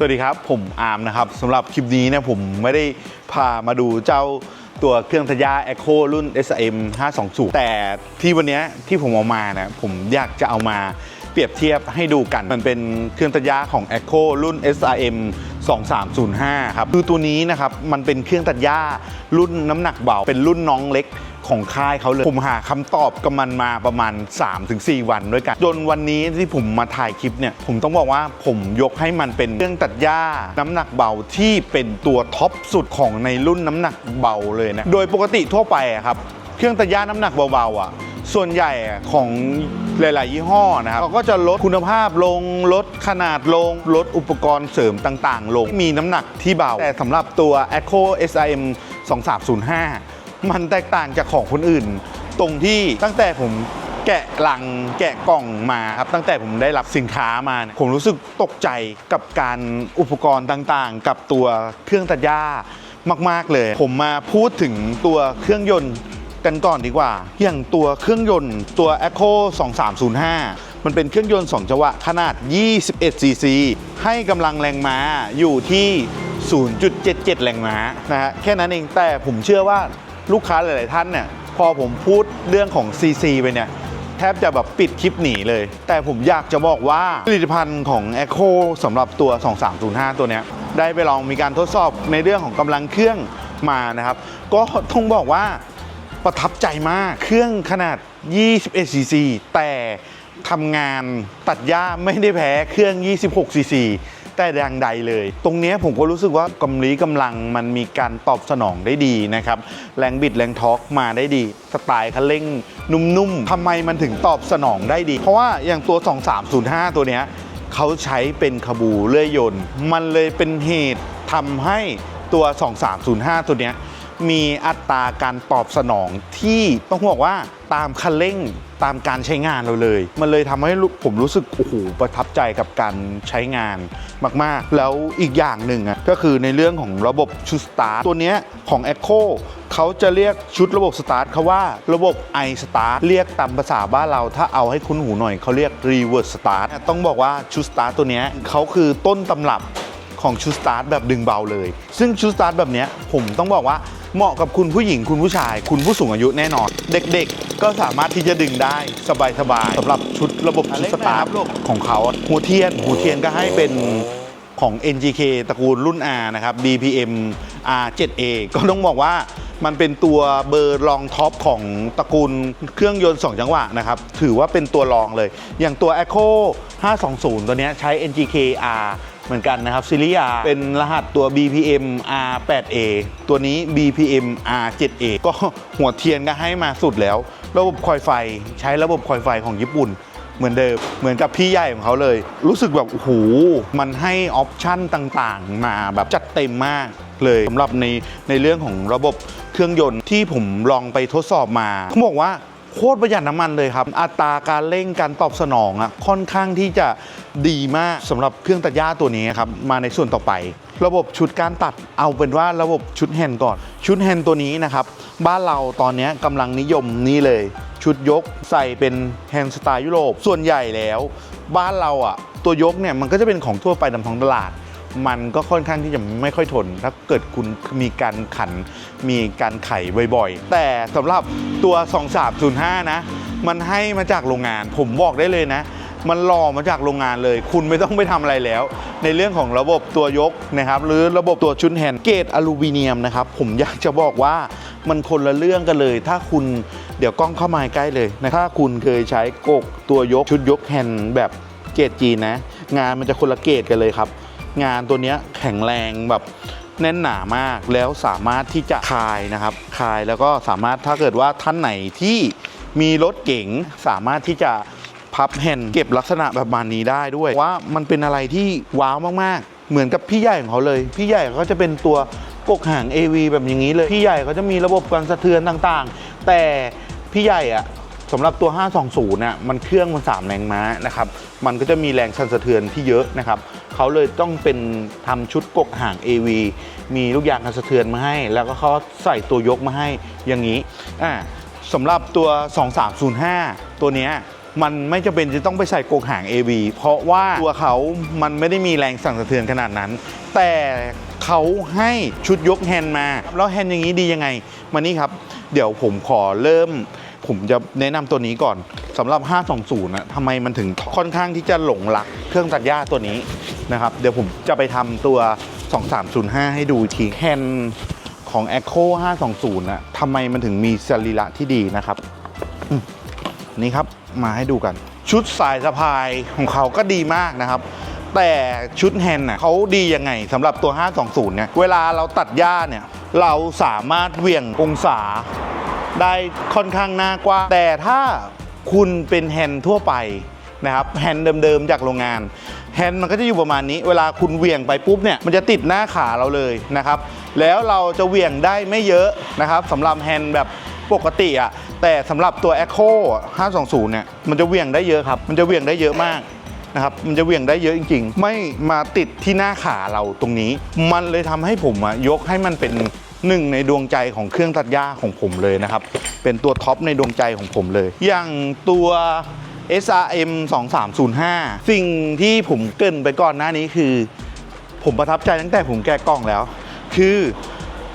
สวัสดีครับ ผมอาร์มนะครับสำหรับคลิปนี้เนี่ยผมไม่ได้พามาดูเจ้าตัวเครื่องทยา Echo รุ่น SM 520 แต่ที่วันนี้ที่ผมเอามานะผมอยากจะเอามาเปรียบเทียบให้ดูกัน มันเป็นเครื่องทยาของ Echo รุ่น SRM 2305 ครับคือตัวนี้นะครับ มันเป็นเครื่องตัดหญ้ารุ่นน้ำหนักเบา เป็นรุ่นน้องเล็ก ของค่ายเขาเลย ผมหาคำตอบกับมันมาประมาณ 3-4 วันด้วยกัน จนวันนี้ที่ผมมาถ่ายคลิปเนี่ย ผมต้องบอกว่าผมยกให้มันเป็นเครื่องตัดหญ้า น้ำหนักเบาที่เป็นตัวท็อปสุดของในรุ่นน้ำหนักเบาเลยนะ โดยปกติทั่วไปอะครับ เครื่องตัดหญ้าน้ำหนักเบาๆอะส่วนใหญ่ของหลาย ๆ ยี่ห้อนะครับเราก็จะลดคุณภาพลงลดขนาดลง ลดอุปกรณ์เสริมต่าง ๆ ลง มีน้ำหนักที่เบา แต่สำหรับตัว Echo SIM 2305 มันแตกต่างจากของคนอื่น ตรงที่ตั้งแต่ผมแกะลังแกะกล่องมาครับตั้งแต่ผมได้รับสินค้ามาเนี่ยผมรู้สึกตกใจกับการอุปกรณ์ต่างๆ กับตัวเครื่องตัดหญ้ามาก ๆเลย ผมมาพูดถึงตัวเครื่องยนต์กันก่อนดีกว่า อย่างตัวเครื่องยนต์ตัว Echo 2305 มันเป็นเครื่องยนต์ 2 จังหวะขนาด 21ซีซีให้กำลังแรงม้าอยู่ที่ 0.77 แรงม้านะฮะแค่นั้นเองแต่ผมเชื่อว่า ลูกค้าหลาย ๆ ท่านเนี่ยพอผมพูดเรื่องของ CC ไปเนี่ยแทบจะแบบปิดคลิปหนีเลย แต่ผมอยากจะบอกว่าผลิตภัณฑ์ของ Echo สำหรับตัว 2305 ตัวเนี้ยได้ไปลองมีการทดสอบในเรื่องของกำลังเครื่องมานะครับ ก็ต้องบอกว่าประทับใจมากเครื่องขนาด 21ซีซีแต่ทำงานตัดหญ้าไม่ได้แพ้เครื่อง 26ซีซี แต่อย่างใดเลย ตรงนี้ผมก็รู้สึกว่ากำลีกำลังมันมีการตอบสนองได้ดีนะครับ แรงบิดแรงทอร์กมาได้ดี สไตล์คันเร่งนุ่มๆทำไมมันถึงตอบสนองได้ดี เพราะว่าอย่างตัว 2305 ตัวเนี้ยเขาใช้เป็นขบูเลื่อยยนต์ มันเลยเป็นเหตุทำให้ตัว 2305 ตัวเนี้ย มีอัตราการตอบสนองที่ต้องบอกว่าตามคันเร่งตามการใช้งานเราเลย มันเลยทำให้ผมรู้สึกโอ้โหประทับใจกับการใช้งานมากๆ แล้วอีกอย่างหนึ่งอะก็คือในเรื่องของระบบชุดสตาร์ตัวเนี้ยของ Echo เขาจะเรียกชุดระบบสตาร์ทเขาว่าระบบ i Start เรียกตามภาษาบ้านเราถ้าเอาให้คุ้นหูหน่อยเขาเรียก Reverse Start ต้องบอกว่าชุดสตาร์ทตัวเนี้ยเขาคือต้นตำรับของชุดสตาร์ทแบบดึงเบาเลย ซึ่งชุดสตาร์ทแบบเนี้ยผมต้องบอกว่า เหมาะกับคุณผู้หญิงคุณผู้ชาย คุณผู้สูงอายุแน่นอน เด็กๆ ก็สามารถที่จะดึงได้สบายๆสำหรับชุดระบบชุดสตาร์ทของเขาหัวเทียนหัวเทียนก็ให้เป็นของ NGK ตระกูลรุ่น R นะครับ BPM R7A ก็ต้องบอกว่ามันเป็นตัวเบอร์รองท็อปของตระกูลเครื่องยนต์ 2 จังหวะนะครับ ถือว่าเป็นตัวรองเลย อย่างตัว Echo 520 ตัวเนี้ยใช้ NGK R เหมือนกันนะครับซีรีส์ R เป็นรหัสตัว BPM R8A ตัวนี้ BPM R7A ก็หัวเทียนก็ให้มาสุดแล้ว ระบบคอยไฟใช้ระบบคอยไฟของญี่ปุ่นเหมือนเดิม เหมือนกับพี่ใหญ่ของเขาเลย รู้สึกแบบโอ้โหมันให้ออปชั่นต่างๆ มาแบบจัดเต็มมากเลยสำหรับในในเรื่องของระบบเครื่องยนต์ที่ผมลองไปทดสอบมาเขาบอกว่า โคตรประหยัดน้ำมันเลยครับ อัตราการเร่งการตอบสนองอะค่อนข้างที่จะดีมากสำหรับเครื่องตัดหญ้าตัวนี้ครับมาในส่วนต่อไป ระบบชุดการตัดเอาเป็นว่าระบบชุดแฮนด์ก่อน ชุดแฮนด์ตัวนี้นะครับ บ้านเราตอนนี้กำลังนิยมนี่เลย ชุดยกใส่เป็นแฮนด์สไตล์ยุโรปส่วนใหญ่แล้ว บ้านเราอะตัวยกเนี่ยมันก็จะเป็นของทั่วไปตามท้องตลาด มันก็ค่อนข้างที่จะไม่ค่อยทน ถ้าเกิดคุณมีการขันมีการไขบ่อยๆ แต่สำหรับตัว 2305 นะ มันให้มาจากโรงงาน ผมบอกได้เลยนะมันรอมาจากโรงงานเลย คุณไม่ต้องไปทำอะไรแล้ว ในเรื่องของระบบตัวยกนะครับ หรือระบบตัวชุดแฮนด์เกรดอลูมิเนียมนะครับ ผมอยากจะบอกว่ามันคนละเรื่องกันเลย ถ้าคุณเดี๋ยวกล้องเข้ามาใกล้เลยนะถ้าคุณเคยใช้กกตัวยกชุดยกแฮนด์แบบเกรดจีนนะ งานมันจะคนละเกรดกันเลยครับ งานตัวนี้แข็งแรงแบบแน่นหนามากแล้วสามารถที่จะคายนะครับคายแล้วก็สามารถถ้าเกิดว่าท่านไหนที่มีรถเก๋งสามารถที่จะพับแฮนด์เก็บลักษณะแบบมานี้ได้ด้วยว่ามันเป็นอะไรที่ว้าวมากๆ เหมือนกับพี่ใหญ่ของเขาเลย พี่ใหญ่เขาจะเป็นตัวกกหาง AV แบบอย่างนี้เลย พี่ใหญ่เขาจะมีระบบการสะเทือนต่างๆ แต่พี่ใหญ่อะ สำหรับตัว 520น่ะมันเครื่องมัน 3 แรงม้านะครับ มันก็จะมีแรงสั่นสะเทือนที่เยอะนะครับ เขาเลยต้องเป็นทำชุดกกห่าง AV มีลูกยางกันสะเทือนมาให้ แล้วก็เขาใส่ตัวยกมาให้อย่างนี้อ่าสำหรับตัว 2305 ตัวเนี้ยมันไม่จำเป็นจะต้องไปใส่กรงหาง AV เพราะว่าตัวเขามันไม่ได้มีแรงสั่นสะเทือนขนาดนั้น แต่เขาให้ชุดยกแฮนด์มา แล้วแฮนด์อย่างนี้ดียังไง มานี่ครับ เดี๋ยวผมขอเริ่ม ผมจะแนะนำตัวนี้ก่อนสำหรับ 520นะทำไมมันถึงค่อนข้างที่จะหลงรักเครื่องตัดหญ้าตัวนี้นะครับ เดี๋ยวผมจะไปทำตัว 2305 ให้ดูอีกทีแฮนของ Echo 520นะทำไมมันถึงมีสรีระที่ดีนะครับนี่ครับมาให้ดูกัน ชุดสายสะพายของเขาก็ดีมากนะครับ แต่ชุดแฮนด์น่ะเขาดียังไงสำหรับตัว 520 เนี่ย เวลาเราตัดหญ้าเนี่ย เราสามารถเหวี่ยงองศา ได้ค่อนข้างหน้ากว้างแต่ถ้าคุณเป็นแฮนด์ทั่วไปนะครับแฮนด์เดิมๆจากโรงงานแฮนด์มันก็จะอยู่ประมาณนี้ เวลาคุณเหวี่ยงไปปุ๊บเนี่ยมันจะติดหน้าขาเราเลยนะครับ แล้วเราจะเหวี่ยงได้ไม่เยอะนะครับสำหรับแฮนด์แบบปกติอะแต่สำหรับตัว Echo 520 เนี่ยมันจะเหวี่ยงได้เยอะครับมันจะเหวี่ยงได้เยอะมากนะครับมันจะเหวี่ยงได้เยอะจริง ๆ ไม่มาติดที่หน้าขาเราตรงนี้ มันเลยทำให้ผมอะยกให้มันเป็น หนึ่งในดวงใจของเครื่องตัดหญ้าของผมเลยนะครับ เป็นตัวท็อปในดวงใจของผมเลย อย่างตัว SRM 2305 สิ่งที่ผมเกินไปก่อนหน้านี้คือ ผมประทับใจตั้งแต่ผมแกะกล่องแล้ว คือ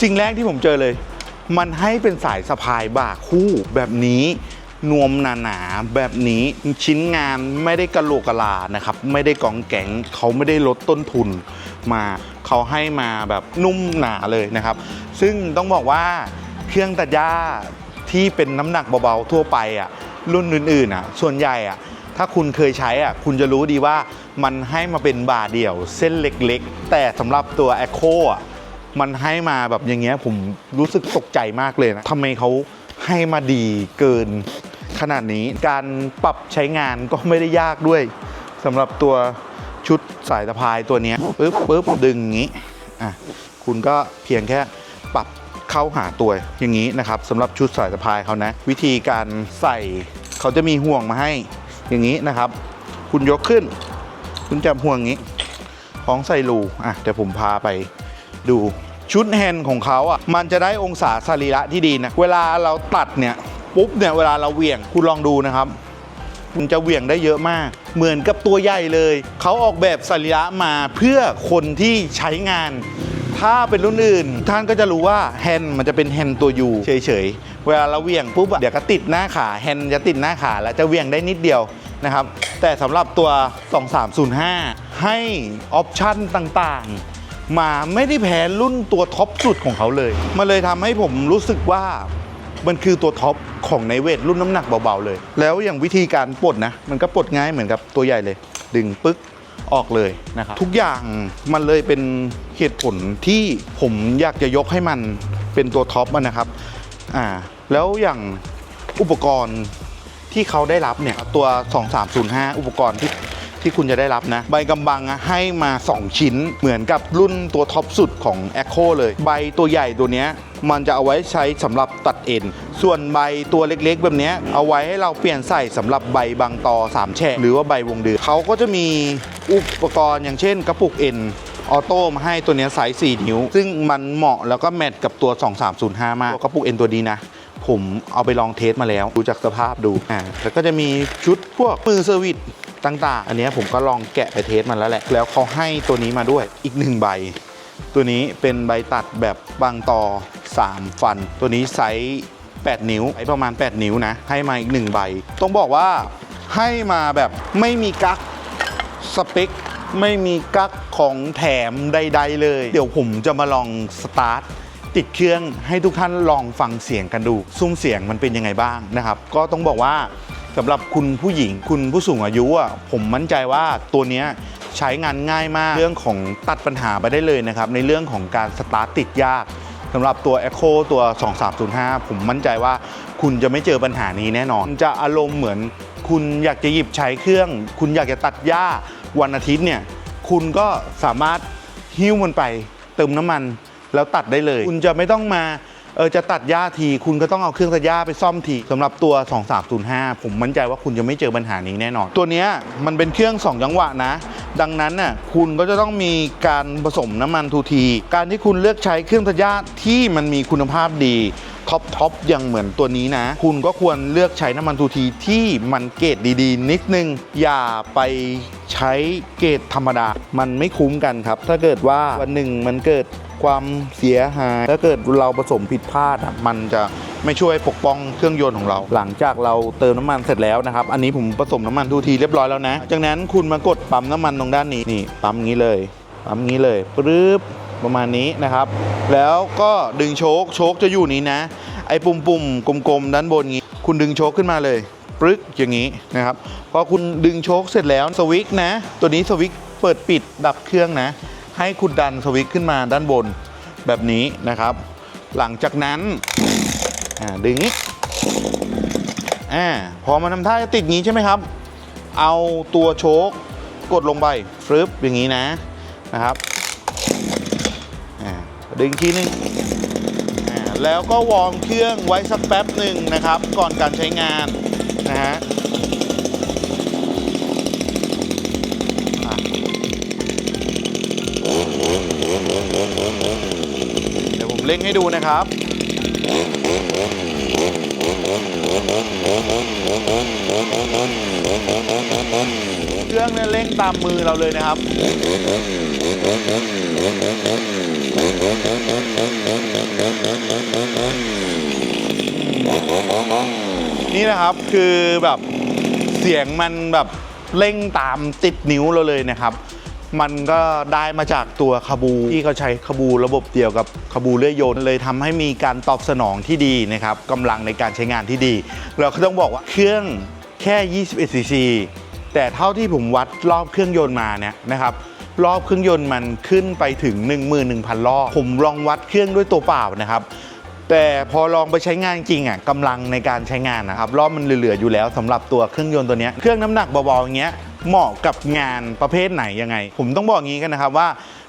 สิ่งแรกที่ผมเจอเลย มันให้เป็นสายสะพายบ่าคู่แบบนี้นวมหนาๆแบบนี้ชิ้นงานไม่ได้กระโหลกกะลานะครับ ไม่ได้กองแกงเขาไม่ได้ลดต้นทุนมา เขาให้มาแบบนุ่มหนาเลยนะครับ ซึ่งต้องบอกว่าเครื่องตัดหญ้าที่เป็นน้ำหนักเบาๆทั่วไปอะรุ่นอื่นๆอะส่วนใหญ่อะถ้าคุณเคยใช้อะคุณจะรู้ดีว่ามันให้มาเป็นบาเดี่ยว เส้นเล็กๆ แต่สำหรับตัว Echo อะมันให้มาแบบอย่างเงี้ยผมรู้สึกตกใจมากเลยนะทำไมเขาให้มาดีเกินขนาดนี้การปรับใช้งานก็ไม่ได้ยากด้วยสำหรับตัว ชุดสายสะพายตัวเนี้ยปึ๊บปึ๊บดึงอย่างงี้อะคุณก็เพียงแค่ปรับเข้าหาตัวอย่างนี้นะครับสำหรับชุดสายสะพายเขานะ วิธีการใส่เขาจะมีห่วงมาให้อย่างนี้นะครับ คุณยกขึ้น คุณจับห่วงอย่างนี้ของใส่รูอะเดี๋ยวผมพาไปดูชุดแฮนด์ของเขาอะมันจะได้องศาสรีระที่ดีนะ เวลาเราตัดเนี่ยปุ๊บเนี่ยเวลาเราเหวี่ยงคุณลองดูนะครับ คุณจะเหวี่ยงได้เยอะมาก เหมือนกับตัวใหญ่เลย เขาออกแบบสรีระมาเพื่อคนที่ใช้งาน ถ้าเป็นรุ่นอื่น ท่านก็จะรู้ว่าแฮนด์มันจะเป็นแฮนด์ตัวยูเฉยๆ เวลาเราเหวี่ยงปุ๊บอะเดี๋ยวก็ติดหน้าขาแฮนด์จะติดหน้าขาแล้วจะเหวี่ยงได้นิดเดียวนะครับแต่สำหรับตัว 2305 ให้ออปชั่นต่างๆ มาไม่ได้แพ้รุ่นตัวท็อปสุดของเขาเลยมันเลยทำให้ผมรู้สึกว่า มันคือตัวท็อปของในเวทรุ่นน้ำหนักเบาๆเลย แล้วอย่างวิธีการปลดนะ มันก็ปลดง่ายเหมือนกับตัวใหญ่เลย ดึงปึ๊กออกเลยนะครับทุกอย่างมันเลยเป็นเหตุผลที่ผมอยากจะยกให้มันเป็นตัวท็อปอะนะครับอ่าแล้วอย่างอุปกรณ์ที่เขาได้รับเนี่ยตัว 2305 อุปกรณ์ที่ ที่คุณจะได้รับนะ ใบกำบังอะให้มา 2 ชิ้นเหมือนกับรุ่นตัวท็อปสุดของ Echo เลย ใบตัวใหญ่ตัวเนี้ยมันจะเอาไว้ใช้สำหรับตัดเอ็น ส่วนใบตัวเล็กๆ แบบนี้เอาไว้ให้เราเปลี่ยนใส่สำหรับใบบางตอสามแฉกหรือว่าใบวงเดือเขาก็จะมีอุปกรณ์อย่างเช่น กระปุกเอ็นออโต้มาให้ตัวนี้ไซส์4นิ้ว ซึ่งมันเหมาะแล้วก็แมทกับตัว 2305 มากกระปุกเอ็นตัวดีนะ ผมเอาไปลองเทสมาแล้วดูจากสภาพดูอ่าแล้วก็จะมีชุดพวกมือเซอร์วิสต่างๆ อันนี้ผมก็ลองแกะไปเทสมาแล้วแหละ แล้วเขาให้ตัวนี้มาด้วยอีกหนึ่งใบ ตัวนี้เป็นใบตัดแบบบางต่อ 3 ฟัน ตัวนี้ไซส์8 นิ้วไอ้ประมาณ 8 นิ้วนะ ให้มาอีกหนึ่งใบ ต้องบอกว่าให้มาแบบไม่มีกั๊กสเปค ไม่มีกั๊กของแถมใด ๆ เลย เดี๋ยวผมจะมาลองสตาร์ท ติดเครื่องให้ทุกท่านลองฟังเสียงกันดู ซุ้มเสียงมันเป็นยังไงบ้างนะครับ ก็ต้องบอกว่าสำหรับคุณผู้หญิงคุณผู้สูงอายุอะผมมั่นใจว่าตัวเนี้ยใช้งานง่ายมากเรื่องของตัดปัญหาไปได้เลยนะครับ ในเรื่องของการสตาร์ทติดยากสำหรับตัว Echo ตัว 2305 ผมมั่นใจว่าคุณจะไม่เจอปัญหานี้แน่นอน จะอารมณ์เหมือนคุณอยากจะหยิบใช้เครื่อง คุณอยากจะตัดหญ้าวันอาทิตย์เนี่ย คุณก็สามารถหิ้วมันไปเติมน้ำมัน แล้วตัดได้เลย คุณจะไม่ต้องมาเออจะตัดหญ้าทีคุณก็ต้องเอาเครื่องตัดหญ้าไปซ่อมทีสำหรับตัว 2305 ผมมั่นใจว่าคุณจะไม่เจอปัญหานี้แน่นอน ตัวนี้มันเป็นเครื่อง 2 จังหวะนะ ดังนั้นน่ะคุณก็จะต้องมีการผสมน้ำมันทูที การที่คุณเลือกใช้เครื่องตัดหญ้าที่มันมีคุณภาพดีท็อปท็อปอย่างเหมือนตัวนี้นะ คุณก็ควรเลือกใช้น้ำมันทูทีที่มันเกรดดีๆ นิดนึง อย่าไปใช้เกรดธรรมดา มันไม่คุ้มกันครับ ถ้าเกิดว่าวันหนึ่งมันเกิด ความเสียหาย ถ้าเกิดเราผสมผิดพลาดอะมันจะไม่ช่วยปกป้องเครื่องยนต์ของเรา หลังจากเราเติมน้ำมันเสร็จแล้วนะครับ อันนี้ผมผสมน้ำมันทูทีเรียบร้อยแล้วนะ จากนั้นคุณมากดปั๊มน้ำมันตรงด้านนี้นี่ปั๊มงี้เลยปั๊มงี้เลยปึ๊บประมาณนี้นะครับ แล้วก็ดึงโชคโชคจะอยู่นี้นะ ไอ้ปุ่มปุ่มๆกลมๆด้านบนงี้ คุณดึงโชคขึ้นมาเลยปรึ๊กอย่างนี้นะครับพอคุณดึงโชคเสร็จแล้วสวิตช์นะ ตัวนี้สวิตช์เปิดปิดดับเครื่องนะ ให้คุณดันสวิตช์ขึ้นมาด้านบนแบบนี้นะครับ หลังจากนั้นอ่าดึงนี้อ่าพอมันทำท่าจะติดงี้ใช่ไหมครับ เอาตัวโชคกดลงไปฟึบอย่างนี้นะนะครับอ่าดึงอีกทีนึงอ่าแล้วก็วอร์มเครื่องไว้สักแป๊บหนึ่งนะครับ ก่อนการใช้งานนะฮะ เดี๋ยวผมเล่งให้ดูนะครับ เครื่องเนี่ยเร่งตามมือเราเลยนะครับ นี่นะครับคือแบบเสียงมันแบบเร่งตามติดนิ้วเราเลยนะครับ มันก็ได้มาจากตัวคาบู ที่เขาใช้คาบูระบบเดียวกับคาบูเลื่อยยนต์เลยทำให้มีการตอบสนองที่ดีนะครับกำลังในการใช้งานที่ดี เราก็ต้องบอกว่าเครื่องแค่ 21 ซีซี แต่เท่าที่ผมวัดรอบเครื่องยนต์มาเนี่ยนะครับรอบเครื่องยนต์มันขึ้นไปถึง 11,000 รอบ ผมลองวัดเครื่องด้วยตัวเปล่านะครับ แต่พอลองไปใช้งานจริงอะกำลังในการใช้งานนะครับ รอบมันเหลือๆอยู่แล้วสำหรับตัวเครื่องยนต์ตัวนี้ เครื่องน้ำหนักเบาๆอย่างเงี้ย เหมาะกับงานประเภทไหนยังไง ผมต้องบอกงี้กันนะครับว่า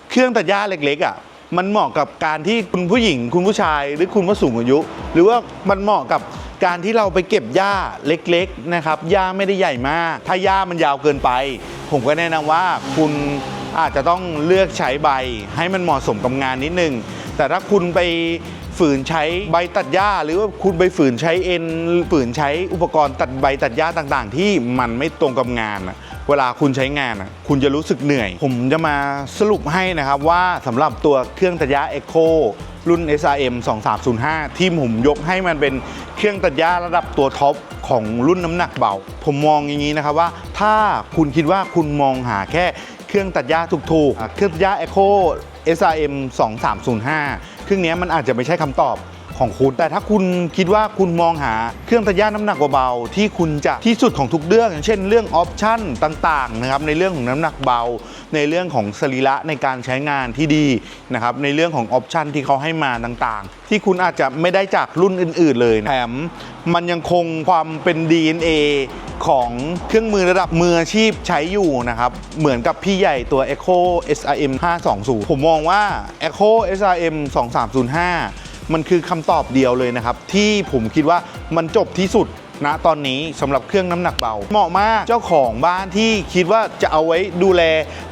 เครื่องตัดหญ้าเล็กๆอะมันเหมาะกับการที่คุณผู้หญิง คุณผู้ชาย หรือคุณผู้สูงอายุ หรือว่ามันเหมาะกับการที่เราไปเก็บหญ้าเล็กๆนะครับหญ้าไม่ได้ใหญ่มาก ถ้าหญ้ามันยาวเกินไป ผมก็แนะนำว่าคุณอาจจะต้องเลือกใช้ใบให้มันเหมาะสมกับงานนิดนึงแต่ถ้าคุณไป ฝืนใช้ใบตัดหญ้า หรือว่าคุณไปฝืนใช้เอ็นฝืนใช้อุปกรณ์ตัดใบตัดหญ้าต่างๆ ที่มันไม่ตรงกับงานเวลาคุณใช้งานคุณจะรู้สึกเหนื่อย ผมจะมาสรุปให้นะครับว่าสำหรับตัวเครื่องตัดหญ้า Echo รุ่น SRM 2305 ที่ผมยกให้มันเป็นเครื่องตัดหญ้าระดับตัวท็อปของรุ่นน้ำหนักเบา ผมมองอย่างนี้นะครับว่าถ้าคุณคิดว่าคุณมองหาแค่เครื่องตัดหญ้าถูกๆ เครื่องตัดหญ้า Echo SRM 2305 ครึ่งนี้มันอาจจะไม่ใช่คำตอบ ของคุณ แต่ถ้าคุณคิดว่าคุณมองหาเครื่องตัดหญ้าน้ำหนักเบาๆที่คุณจะที่สุดของทุกเรื่อง อย่างเช่นเรื่องออปชั่นต่างๆนะครับในเรื่องของน้ำหนักเบา ในเรื่องของสรีระในการใช้งานที่ดีนะครับในเรื่องของออปชั่นที่เขาให้มาต่างๆ ที่คุณอาจจะไม่ได้จากรุ่นอื่น ๆ เลยแถมมันยังคงความเป็น DNA ของเครื่องมือระดับมืออาชีพใช้อยู่นะครับ เหมือนกับพี่ใหญ่ตัว Echo SRM 520 ผมมองว่า Echo SRM 2305 มันคือคำตอบเดียวเลยนะครับ ที่ผมคิดว่ามันจบที่สุดณตอนนี้สำหรับเครื่องน้ำหนักเบา เหมาะมากเจ้าของบ้านที่คิดว่าจะเอาไว้ดูแล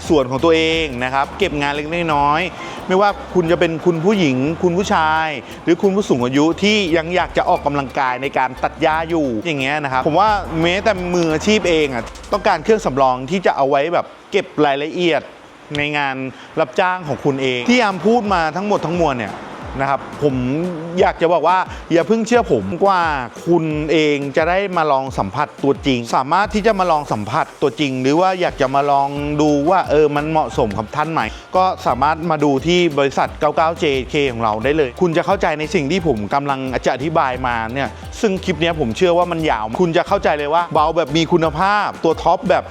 ส่วนของตัวเองนะครับ เก็บงานเล็กน้อยไม่ว่าคุณจะเป็นคุณผู้หญิง คุณผู้ชาย หรือคุณผู้สูงอายุที่ยังอยากจะออกกำลังกายในการตัดหญ้าอยู่อย่างเงี้ยนะครับ ผมว่าแม้แต่มืออาชีพเองอะต้องการเครื่องสำรองที่จะเอาไว้แบบเก็บรายละเอียดในงานรับจ้างของคุณเอง ที่อามพูดมาทั้งหมดทั้งมวลเนี่ย นะครับผมอยากจะบอกว่าอย่าเพิ่งเชื่อผมว่าคุณเองจะได้มาลองสัมผัสตัวจริง สามารถที่จะมาลองสัมผัสตัวจริง หรือว่าอยากจะมาลองดูว่าเออมันเหมาะสมกับท่านไหม ก็สามารถมาดูที่บริษัท 99JK ของเราได้เลย คุณจะเข้าใจในสิ่งที่ผมกำลังจะอธิบายมาเนี่ยซึ่งคลิปนี้ผมเชื่อว่ามันยาว คุณจะเข้าใจเลยว่าเบาแบบมีคุณภาพตัวท็อปแบบ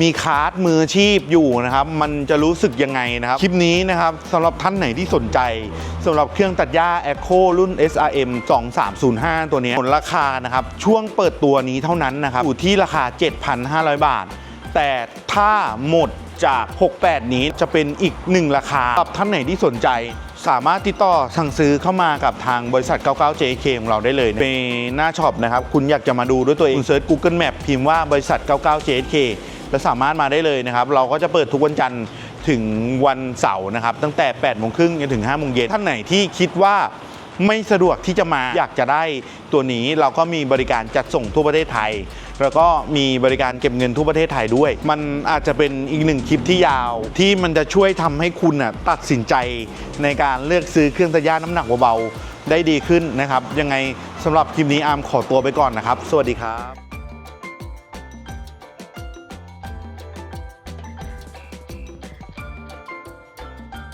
มีคาร์ดมืออาชีพอยู่นะครับ มันจะรู้สึกยังไงนะครับ คลิปนี้นะครับสำหรับท่านไหนที่สนใจสำหรับเครื่องตัดหญ้า Echo รุ่น SRM 2305 ตัวนี้ผลราคานะครับ ช่วงเปิดตัวนี้เท่านั้นนะครับ อยู่ที่ราคา 7,500 บาท แต่ถ้าหมดจาก 68 นี้จะเป็นอีกหนึ่งราคาสำหรับท่านไหนที่สนใจสามารถติดต่อสั่งซื้อเข้ามากับทางบริษัท 99JK ของเราได้เลยในหน้าช็อปนะครับ คุณอยากจะมาดูด้วยตัวเองคุณเซิร์ช Google Map พิมพ์ว่าบริษัท 99JK แล้วสามารถมาได้เลยนะครับ เราก็จะเปิดทุกวันจันทร์ถึงวันเสาร์นะครับ ตั้งแต่8โมงครึ่งจนถึง5โมงเย็นท่านไหนที่คิดว่าไม่สะดวกที่จะมาอยากจะได้ตัวนี้เราก็มีบริการจัดส่งทั่วประเทศไทย แล้วก็มีบริการเก็บเงินทั่วประเทศไทยด้วย มันอาจจะเป็นอีกหนึ่งคลิปที่ยาว ที่มันจะช่วยทำให้คุณน่ะตัดสินใจในการเลือกซื้อเครื่องตัดหญ้าน้ำหนักเบาๆได้ดีขึ้นนะครับ ยังไงสำหรับคลิปนี้อาร์มขอตัวไปก่อนนะครับ สวัสดีครับ